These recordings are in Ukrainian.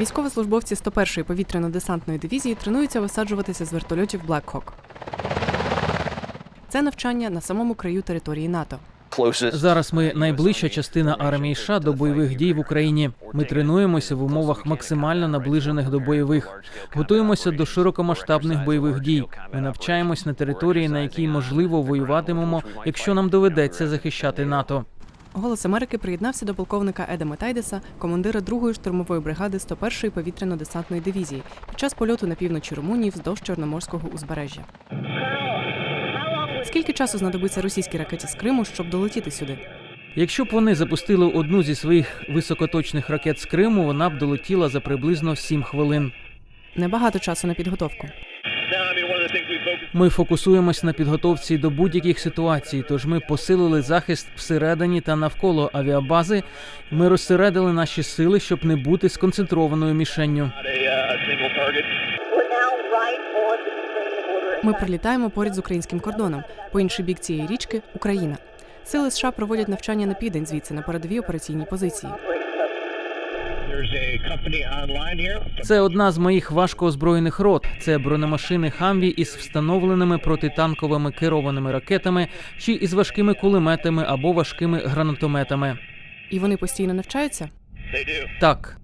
Військовослужбовці 101-ї повітряно-десантної дивізії тренуються висаджуватися з вертольотів Black Це навчання на самому краю території НАТО. Зараз ми найближча частина армії США до бойових дій в Україні. Ми тренуємося в умовах максимально наближених до бойових, готуємося до широкомасштабних бойових дій. Ми навчаємось на території, на якій можливо воюватимемо, якщо нам доведеться захищати НАТО. Голос Америки приєднався до полковника Еда Метайдеса, командира 2-ї штурмової бригади 101-ї повітряно-десантної дивізії, під час польоту на півночі Румунії вздовж Чорноморського узбережжя. Скільки часу знадобиться російській ракеті з Криму, щоб долетіти сюди? Якщо б вони запустили одну зі своїх високоточних ракет з Криму, вона б долетіла за приблизно 7 хвилин. Небагато часу на підготовку. Ми фокусуємось на підготовці до будь-яких ситуацій, тож ми посилили захист всередині та навколо авіабази. Ми розсередили наші сили, щоб не бути сконцентрованою мішенню. Ми прилітаємо поряд з українським кордоном. По інший бік цієї річки Україна. Сили США проводять навчання на південь звідси на передовій операційній позиції. Це одна з моїх важко озброєних рот. Це бронемашини Хамві із встановленими протитанковими керованими ракетами чи із важкими кулеметами або важкими гранатометами. І вони постійно навчаються. Так,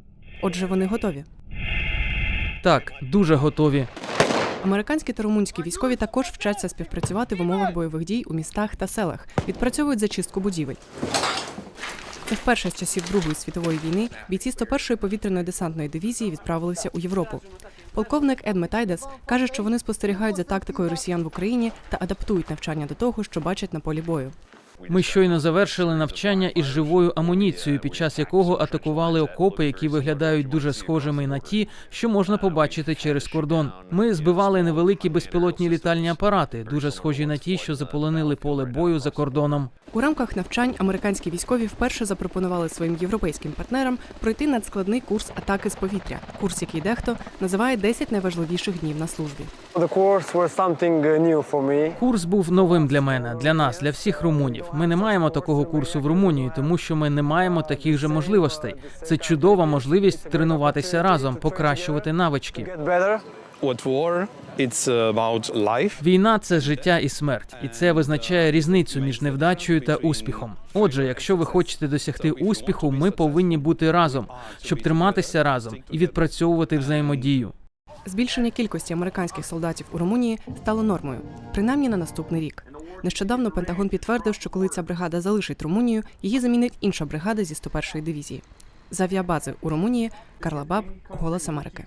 Отже, вони готові. так, дуже готові. Американські та румунські військові також вчаться співпрацювати в умовах бойових дій у містах та селах, відпрацьовують зачистку будівель. Це вперше з часів Другої світової війни бійці 101-ї повітряної десантної дивізії відправилися у Європу. Полковник Ед Метайдес каже, що вони спостерігають за тактикою росіян в Україні та адаптують навчання до того, що бачать на полі бою. Ми щойно завершили навчання із живою амуніцією, під час якого атакували окопи, які виглядають дуже схожими на ті, що можна побачити через кордон. Ми збивали невеликі безпілотні літальні апарати, дуже схожі на ті, що заполонили поле бою за кордоном. У рамках навчань американські військові вперше запропонували своїм європейським партнерам пройти надскладний курс атаки з повітря, курс, який дехто називає 10 найважливіших днів на службі. The course was something uh, new for me. Курс був новим для мене, для нас, для всіх румунів. Ми не маємо такого курсу в Румунії, тому що ми не маємо таких же можливостей. Це чудова можливість тренуватися разом, покращувати навички. What war? It's about life. Війна це життя і смерть, і це визначає різницю між невдачею та успіхом. Отже, якщо ви хочете досягти успіху, ми повинні бути разом, щоб триматися разом і відпрацьовувати взаємодію. Збільшення кількості американських солдатів у Румунії стало нормою, принаймні на наступний рік. Нещодавно Пентагон підтвердив, що коли ця бригада залишить Румунію, її замінить інша бригада зі 101-ї дивізії. З авіабази у Румунії Карла Баб, Голос Америки.